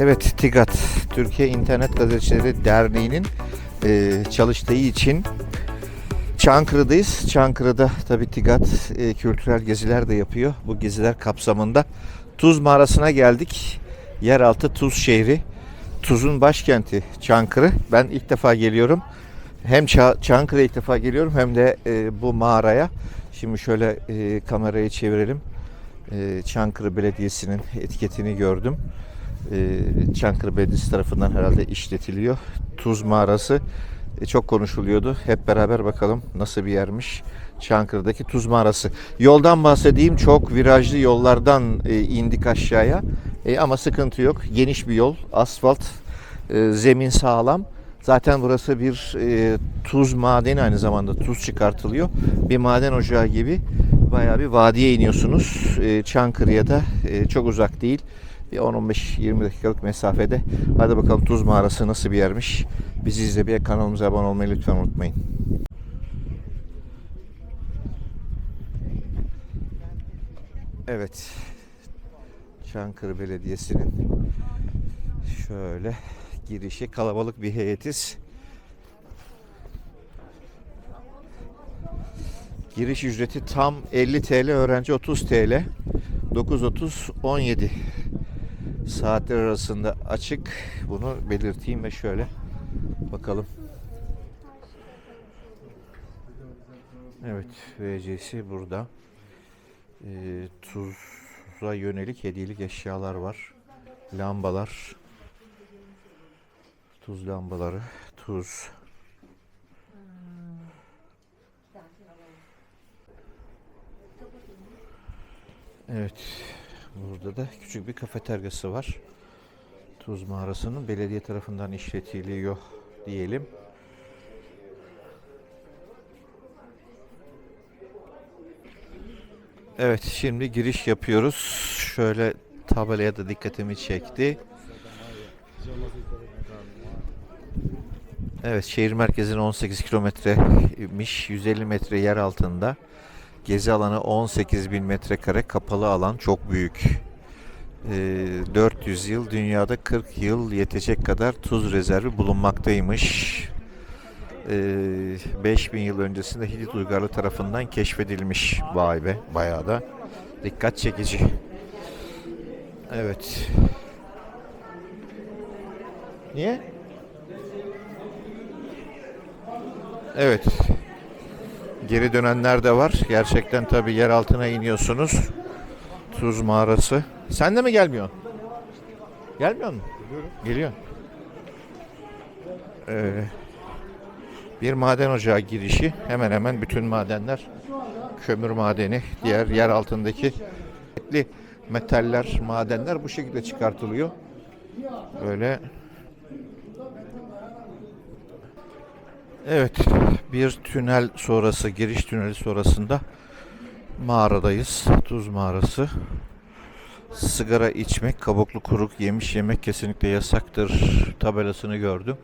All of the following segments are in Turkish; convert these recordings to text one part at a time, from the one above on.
Evet, TİGAT, Türkiye İnternet Gazetecileri Derneği'nin e, çalıştığı için Çankırı'dayız. Çankırı'da tabii TİGAT e, kültürel geziler de yapıyor. Bu geziler kapsamında Tuz Mağarası'na geldik. Yeraltı Tuz şehri. Tuz'un başkenti Çankırı. Ben ilk defa geliyorum. Hem Ça- Çankırı'ya ilk defa geliyorum hem de e, bu mağaraya. Şimdi şöyle e, kamerayı çevirelim. E, Çankırı Belediyesi'nin etiketini gördüm. E, Çankırı Belediyesi tarafından herhalde işletiliyor. Tuz Mağarası e, çok konuşuluyordu. Hep beraber bakalım nasıl bir yermiş Çankırı'daki Tuz Mağarası. Yoldan bahsedeyim. Çok virajlı yollardan e, indik aşağıya. E, ama sıkıntı yok. Geniş bir yol. Asfalt. zemin sağlam. Zaten burası bir e, tuz madeni aynı zamanda tuz çıkartılıyor. Bir maden ocağı gibi bayağı bir vadiye iniyorsunuz. E, Çankırı'ya da e, çok uzak değil. Bir 10-15-20 dakikalık mesafede. Hadi bakalım Tuz Mağarası nasıl bir yermiş. Bizi izlemeye kanalımıza abone olmayı lütfen unutmayın. Evet. Çankırı Belediyesi'nin şöyle girişi kalabalık bir heyetiz. Giriş ücreti tam 50 TL, öğrenci 30 TL. 9.30 17 saatler arasında açık. Bunu belirteyim ve şöyle bakalım. Evet, VC'si burada. Ee, tuza yönelik hediyelik eşyalar var. Lambalar. Tuz lambaları, tuz. Evet. Burada da küçük bir kafeteryası var. Tuz mağarasının belediye tarafından işletiliyor diyelim. Evet şimdi giriş yapıyoruz. Şöyle tabelaya da dikkatimi çekti. Evet şehir merkezine 18 kilometremiş. 150 metre yer altında. Gezi alanı 18 bin metrekare kapalı alan çok büyük. Ee, 400 yıl dünyada 40 yıl yetecek kadar tuz rezervi bulunmaktaymış. Ee, 5000 yıl öncesinde Hitit uygarlığı tarafından keşfedilmiş. Vay be bayağı da dikkat çekici. Evet. Niye? Evet. Geri dönenler de var. Gerçekten tabii yer altına iniyorsunuz. Tuz mağarası. Sen de mi gelmiyorsun? Gelmiyor musun? Geliyor. Ee, bir maden ocağı girişi. Hemen hemen bütün madenler kömür madeni, diğer yer altındaki metaller, madenler bu şekilde çıkartılıyor. Böyle Evet, bir tünel sonrası, giriş tüneli sonrasında mağaradayız. Tuz mağarası. Sigara içmek, kabuklu kuruk yemiş yemek kesinlikle yasaktır tabelasını gördüm.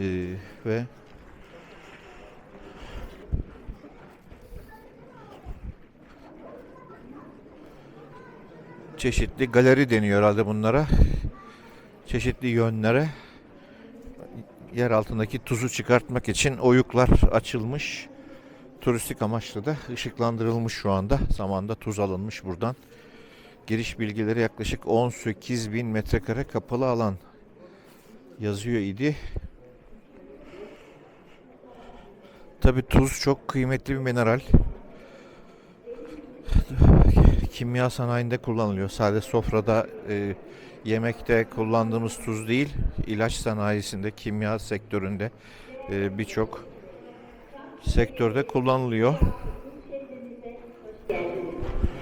Ee, ve çeşitli galeri deniyor herhalde bunlara. Çeşitli yönlere yer altındaki tuzu çıkartmak için oyuklar açılmış. Turistik amaçlı da ışıklandırılmış şu anda. Zamanda tuz alınmış buradan. Giriş bilgileri yaklaşık 18 bin metrekare kapalı alan yazıyor idi. Tabi tuz çok kıymetli bir mineral. Kimya sanayinde kullanılıyor. Sadece sofrada e, yemekte kullandığımız tuz değil, ilaç sanayisinde, kimya sektöründe e, birçok sektörde kullanılıyor.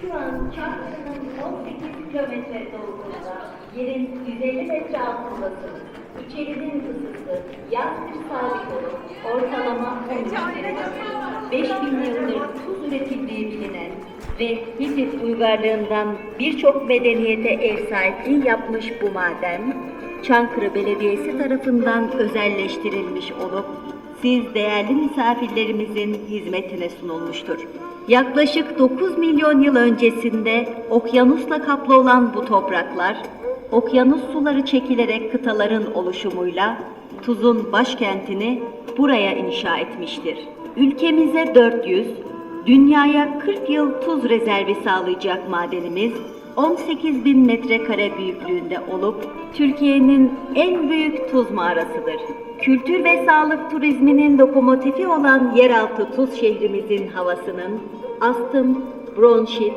Şu an Çankırı'nın 18 kilometre doğusunda, yerin 150 metre altındasınız. İçerinin ısısı bir sabit ortalama 13 derece. 5000 yıldır tuz üretildiği bilinen ve Hitit uygarlığından birçok medeniyete ev sahipliği yapmış bu maden, Çankırı Belediyesi tarafından özelleştirilmiş olup siz değerli misafirlerimizin hizmetine sunulmuştur. Yaklaşık 9 milyon yıl öncesinde okyanusla kaplı olan bu topraklar Okyanus suları çekilerek kıtaların oluşumuyla Tuz'un başkentini buraya inşa etmiştir. Ülkemize 400, dünyaya 40 yıl tuz rezervi sağlayacak madenimiz 18 bin metrekare büyüklüğünde olup Türkiye'nin en büyük tuz mağarasıdır. Kültür ve sağlık turizminin lokomotifi olan yeraltı tuz şehrimizin havasının astım, bronşit,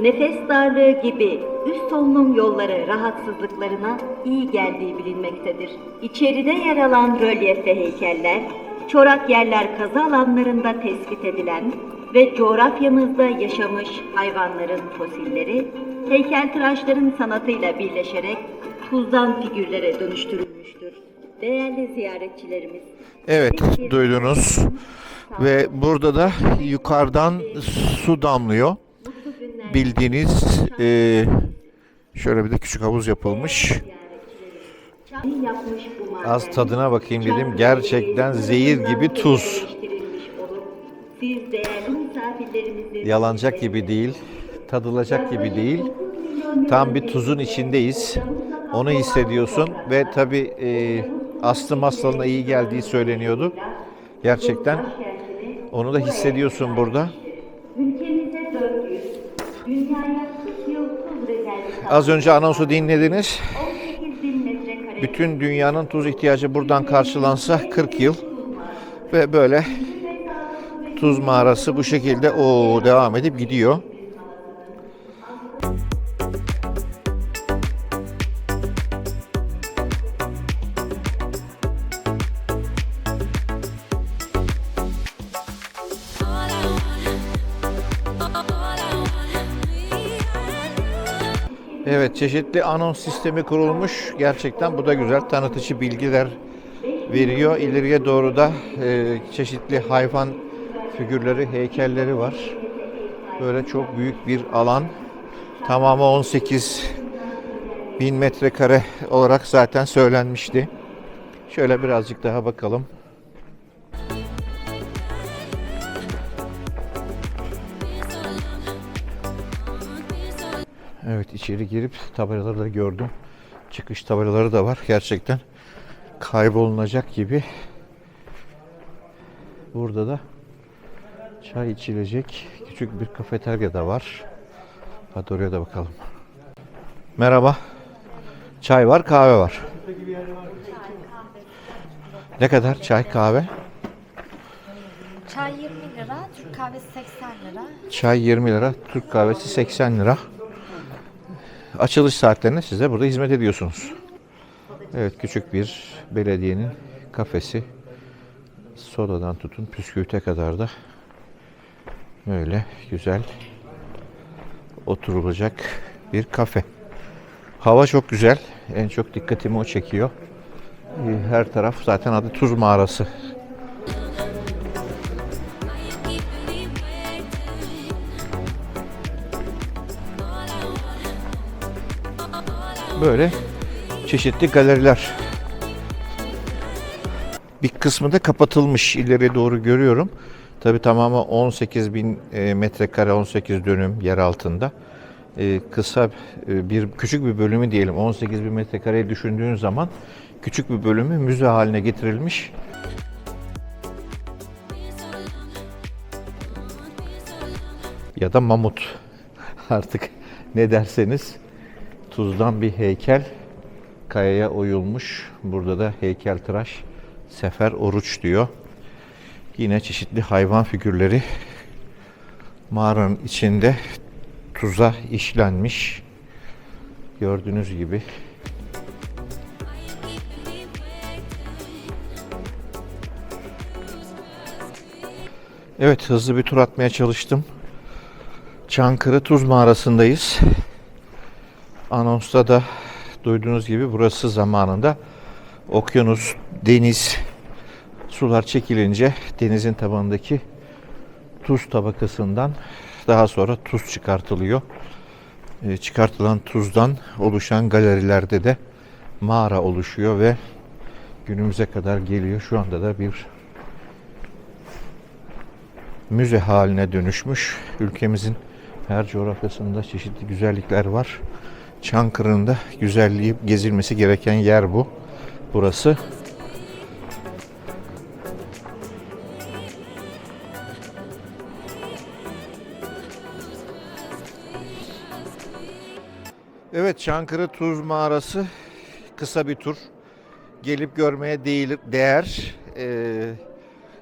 nefes darlığı gibi üst solunum yolları rahatsızlıklarına iyi geldiği bilinmektedir. İçeride yer alan rölyef ve heykeller, çorak yerler kazı alanlarında tespit edilen ve coğrafyamızda yaşamış hayvanların fosilleri, heykeltıraşların sanatıyla birleşerek tuzdan figürlere dönüştürülmüştür. Değerli ziyaretçilerimiz, Evet duydunuz. Ve burada da yukarıdan su damlıyor. Bildiğiniz eee, şöyle bir de küçük havuz yapılmış. Az tadına bakayım dedim. Gerçekten zehir gibi tuz. Siz değerli misafirlerimizin Yalanacak gibi değil, tadılacak gibi değil. Tam bir tuzun içindeyiz. Onu hissediyorsun ve tabii e, astım hastalığına iyi geldiği söyleniyordu. Gerçekten onu da hissediyorsun burada. Ülkemize 400, dünyaya 40 yıl tuz rezervi Az önce anonsu dinlediniz. 18 bin metrekare Bütün dünyanın tuz ihtiyacı buradan karşılansa 40 yıl ve böyle tuz mağarası bu şekilde o devam edip gidiyor. Evet çeşitli anons sistemi kurulmuş. Gerçekten bu da güzel. Tanıtıcı bilgiler veriyor. İleriye doğru da e, çeşitli hayvan figürleri, heykelleri var. Böyle çok büyük bir alan. Tamamı 18 bin metrekare olarak zaten söylenmişti. Şöyle birazcık daha bakalım. Evet içeri girip tabelaları da gördüm. Çıkış tabelaları da var. Gerçekten kaybolunacak gibi. Burada da çay içilecek küçük bir kafeterya da var. Hadi oraya da bakalım. Merhaba. Çay var, kahve var. Ne kadar çay, kahve? Çay 20 lira, Türk kahvesi 80 lira. Çay 20 lira, Türk kahvesi 80 lira. Açılış saatlerinde size burada hizmet ediyorsunuz. Evet küçük bir belediyenin kafesi. Sodadan tutun püsküvite kadar da böyle güzel oturulacak bir kafe. Hava çok güzel. En çok dikkatimi o çekiyor. Ee, Her taraf zaten adı tuz mağarası. Böyle çeşitli galeriler. Bir kısmı da kapatılmış ileriye doğru görüyorum. Tabi tamamı 18 bin e, metrekare 18 dönüm yer altında. E, Kısa e, bir küçük bir bölümü diyelim 18 bin metrekareyi düşündüğün zaman küçük bir bölümü müze haline getirilmiş. Ya da mamut artık ne derseniz tuzdan bir heykel kayaya oyulmuş. Burada da heykeltıraş Sefer Oruç diyor. Yine çeşitli hayvan figürleri mağaranın içinde tuza işlenmiş. Gördüğünüz gibi. Evet hızlı bir tur atmaya çalıştım. Çankırı Tuz Mağarası'ndayız. Anonsta da duyduğunuz gibi burası zamanında okyanus, deniz, sular çekilince denizin tabanındaki tuz tabakasından daha sonra tuz çıkartılıyor. E, çıkartılan tuzdan oluşan galerilerde de mağara oluşuyor ve günümüze kadar geliyor. Şu anda da bir müze haline dönüşmüş. Ülkemizin her coğrafyasında çeşitli güzellikler var. Çankırı'nın da güzelliği gezilmesi gereken yer bu. Burası. Evet Çankırı Tuz Mağarası kısa bir tur. Gelip görmeye değil, değer. Ee,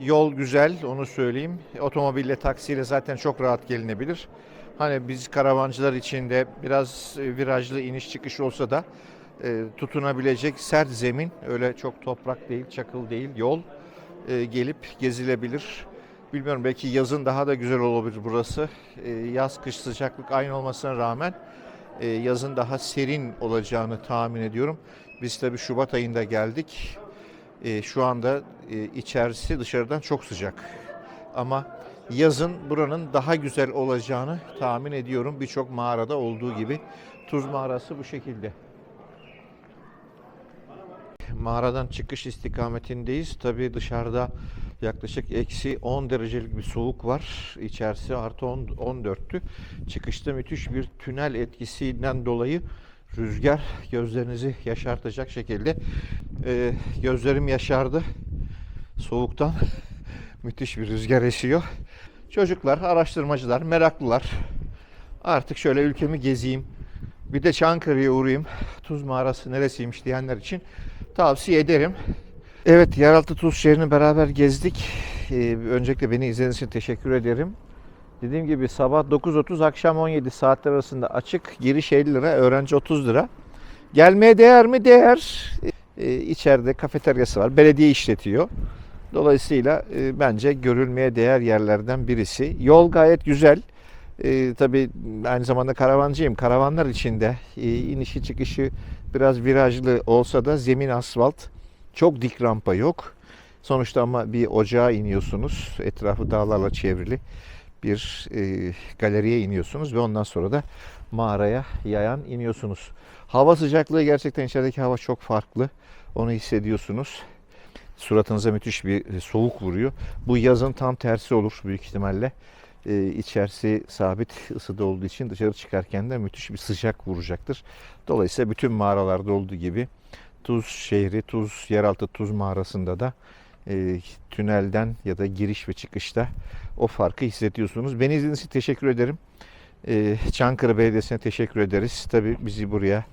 yol güzel onu söyleyeyim. Otomobille taksiyle zaten çok rahat gelinebilir. Hani biz karavancılar için de biraz e, virajlı iniş çıkış olsa da e, tutunabilecek sert zemin. Öyle çok toprak değil, çakıl değil. Yol e, gelip gezilebilir. Bilmiyorum belki yazın daha da güzel olabilir burası. E, yaz kış sıcaklık aynı olmasına rağmen e, yazın daha serin olacağını tahmin ediyorum. Biz tabii Şubat ayında geldik. E, şu anda e, içerisi dışarıdan çok sıcak. Ama yazın buranın daha güzel olacağını tahmin ediyorum. Birçok mağarada olduğu gibi. Tuz mağarası bu şekilde. Mağaradan çıkış istikametindeyiz. Tabii dışarıda yaklaşık eksi 10 derecelik bir soğuk var. İçerisi artı 10, 14'tü. Çıkışta müthiş bir tünel etkisinden dolayı rüzgar gözlerinizi yaşartacak şekilde e, gözlerim yaşardı. Soğuktan müthiş bir rüzgar esiyor. Çocuklar, araştırmacılar, meraklılar. Artık şöyle ülkemi gezeyim. Bir de Çankırı'ya uğrayayım. Tuz mağarası neresiymiş diyenler için tavsiye ederim. Evet, yeraltı tuz şehrini beraber gezdik. Ee, öncelikle beni izlediğiniz için teşekkür ederim. Dediğim gibi sabah 9.30 akşam 17 saatler arasında açık. Giriş 50 lira, öğrenci 30 lira. Gelmeye değer mi? Değer. Ee, içeride kafeteryası var. Belediye işletiyor. Dolayısıyla e, bence görülmeye değer yerlerden birisi. Yol gayet güzel. E, tabii aynı zamanda karavancıyım. Karavanlar içinde e, inişi çıkışı biraz virajlı olsa da zemin asfalt. Çok dik rampa yok. Sonuçta ama bir ocağa iniyorsunuz. Etrafı dağlarla çevrili bir e, galeriye iniyorsunuz ve ondan sonra da mağaraya yayan iniyorsunuz. Hava sıcaklığı gerçekten içerideki hava çok farklı. Onu hissediyorsunuz. Suratınıza müthiş bir soğuk vuruyor. Bu yazın tam tersi olur büyük ihtimalle. Ee, içerisi sabit ısıda olduğu için dışarı çıkarken de müthiş bir sıcak vuracaktır. Dolayısıyla bütün mağaralarda olduğu gibi Tuz şehri, Tuz yeraltı Tuz mağarasında da e, tünelden ya da giriş ve çıkışta o farkı hissediyorsunuz. Beni izlediğiniz için teşekkür ederim. E, Çankırı Belediyesi'ne teşekkür ederiz. Tabii bizi buraya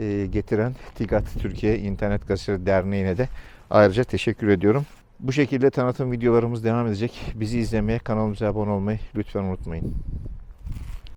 e, getiren TİGAT Türkiye İnternet Gazetesi Derneği'ne de ayrıca teşekkür ediyorum. Bu şekilde tanıtım videolarımız devam edecek. Bizi izlemeye, kanalımıza abone olmayı lütfen unutmayın.